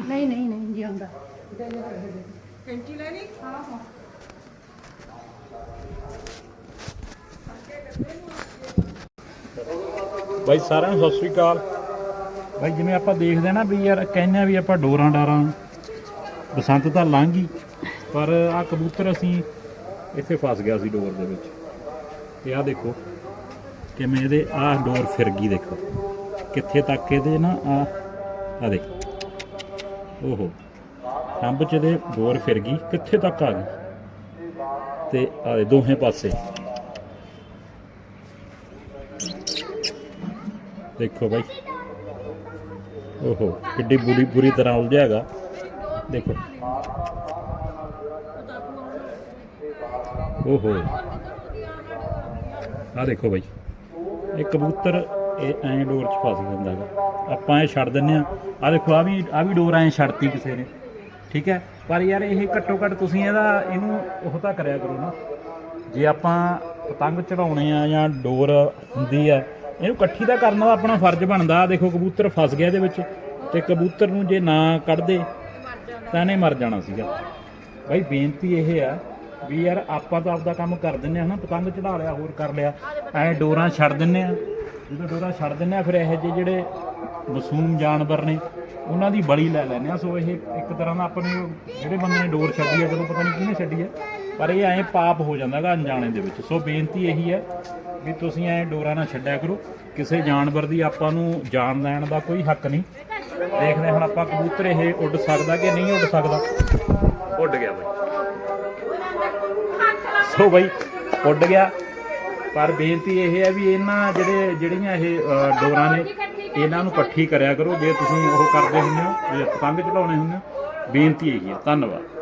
ਨਹੀਂ ਨਹੀਂ ਨਹੀਂ ਜੀ ਆਉਂਦਾ। ਕੈਂਚੀ ਲੈਣੀ ਹਾਂ ਹਾਂ ਬਾਈ ਸਾਰਿਆਂ ਨੂੰ ਸਤਿ ਸ੍ਰੀ ਅਕਾਲ। ਬਾਈ ਜਿਵੇਂ ਆਪਾਂ ਦੇਖਦੇ ਆ ਨਾ ਵੀ ਯਾਰ ਕਹਿੰਦੇ ਆ ਵੀ ਆਪਾਂ ਡੋਰਾਂ ਡਾਰਾਂ ਬਸੰਤ ਤਾਂ ਲੰਘ ਗਈ ਪਰ ਆ ਕਬੂਤਰ ਅਸੀਂ ਇੱਥੇ ਫਸ ਗਿਆ ਸੀ ਡੋਰ ਦੇ ਵਿੱਚ। ਤੇ ਆ ਦੇਖੋ ਕਿਵੇਂ ਇਹਦੇ ਆ ਡੋਰ ਫਿਰ ਗਈ ਦੇਖੋ। ਕਿੱਥੇ ਤੱਕ ਇਹਦੇ ਨਾ ਆ ਆ ਦੇਖ। ਓਹੋ। ਹੰਬ ਚ ਇਹਦੇ ਫਿਰ ਗਈ, ਕਿੱਥੇ ਤੱਕ ਆ ਗਈ? ਤੇ ਆ ਦੇ ਦੋਹੇ ਪਾਸੇ। ਦੇਖੋ ਬਾਈ। ਓਹੋ, ਕਿੱਡੀ ਬੁਰੀ ਬੁਰੀ ਤਰ੍ਹਾਂ ਉਲਝਿਆ ਹੈਗਾ। ਦੇਖੋ। ਓਹੋ। ਆ ਦੇਖੋ ਬਾਈ। ਇਹ ਕਬੂਤਰ ਇਹ ਐਂ ਡੋਰ 'ਚ ਫਸ ਜਾਂਦਾ ਹੈਗਾ ਆਪਾਂ ਇਹ ਛੱਡ ਦਿੰਨੇ ਆ ਆ ਦੇਖੋ ਆ ਵੀ ਆ ਵੀ ਡੋਰ ਐਂ ਛੱਡਤੀ ਕਿਸੇ ਨੇ। ਠੀਕ ਹੈ? ਪਰ ਯਾਰ ਇਹ ਘੱਟੋ ਘੱਟ ਤੁਸੀਂ ਇਹਦਾ ਇਹਨੂੰ ਉਹ ਤਾਂ ਕਰਿਆ ਕਰੋ ਨਾ। ਜੇ ਆਪਾਂ ਪਤੰਗ ਚੜਾਉਣੇ ਆ ਜਾਂ ਡੋਰ ਹੁੰਦੀ ਆ, ਇਹਨੂੰ ਇਕੱਠੀ ਦਾ ਕਰਨ ਦਾ ਆਪਣਾ ਫਰਜ਼ ਬਣਦਾ। ਆਹ ਦੇਖੋ, ਕਬੂਤਰ ਫਸ ਗਿਆ ਇਹਦੇ ਵਿੱਚ। ਤੇ ਕਬੂਤਰ ਨੂੰ ਜੇ ਨਾ ਕੱਢਦੇ ਤਾਂ ਇਹਨੇ ਮਰ ਜਾਣਾ ਸੀਗਾ। ਬਾਈ, ਬੇਨਤੀ ਇਹ ਆ ਵੀ ਯਾਰ ਆਪਾਂ ਤਾਂ ਆਪਦਾ ਕੰਮ ਕਰ ਦਿੰਨੇ ਆ ਨਾ। ਪਤੰਗ ਚੜਾ ਲਿਆ, ਹੋਰ ਕਰ ਲਿਆ। ਐ ਡੋਰਾਂ ਛੱਡ ਦਿੰਨੇ ਆ ਜਦੋਂ ਡੋਰਾਂ ਛੱਡ ਦਿੰਨੇ ਆ ਫਿਰ ਇਹੋ ਜਿਹੇ ਜਿਹੜੇ ਮਾਸੂਮ ਜਾਨਵਰ ਨੇ ਉਹਨਾਂ ਦੀ ਬਲੀ ਲੈ ਲੈਂਦੇ ਆ ਸੋ ਇਹ ਇੱਕ ਤਰ੍ਹਾਂ ਦਾ ਆਪਣੇ ਜਿਹੜੇ ਬੰਦੇ ਨੇ ਡੋਰ ਛੱਡੀ ਆ ਜਦੋਂ ਪਤਾ ਨਹੀਂ ਕਿਹਨੇ ਛੱਡੀ ਆ ਪਰ ਇਹ ਐਂ ਪਾਪ ਹੋ ਜਾਂਦਾਗਾ ਅਣਜਾਣੇ ਦੇ ਵਿੱਚ। ਸੋ ਬੇਨਤੀ ਇਹੀ ਹੈ ਵੀ ਤੁਸੀਂ ਐਂ ਡੋਰਾਂ ਨਾ ਛੱਡਿਆ ਕਰੋ। ਕਿਸੇ ਜਾਨਵਰ ਦੀ ਆਪਾਂ ਨੂੰ ਜਾਨ ਲੈਣ ਦਾ ਕੋਈ ਹੱਕ ਨਹੀਂ। ਦੇਖਦੇ ਹੁਣ ਆਪਾਂ ਕਬੂਤਰ ਇਹ ਉੱਡ ਸਕਦਾ ਕਿ ਨਹੀਂ ਉੱਡ ਸਕਦਾ। ਉੱਡ ਗਿਆ ਬਾਈ। ਸੋ ਬਾਈ ਉੱਡ ਗਿਆ। ਪਰ ਬੇਨਤੀ ਇਹ ਹੈ ਵੀ ਇਹਨਾਂ ਜਿਹੜੇ ਜਿਹੜੀਆਂ ਇਹ ਡੋਰਾਂ ਨੇ, ਇਹਨਾਂ ਨੂੰ ਇਕੱਠੀ ਕਰਿਆ ਕਰੋ। ਜੇ ਤੁਸੀਂ ਉਹ ਕਰਦੇ ਹੁੰਦੇ ਹੋ, ਜੇ ਪਤੰਗ ਚੜਾਉਣੇ ਹੁੰਦੇ ਹੋ, ਬੇਨਤੀ ਇਹੀ ਹੈ। ਧੰਨਵਾਦ।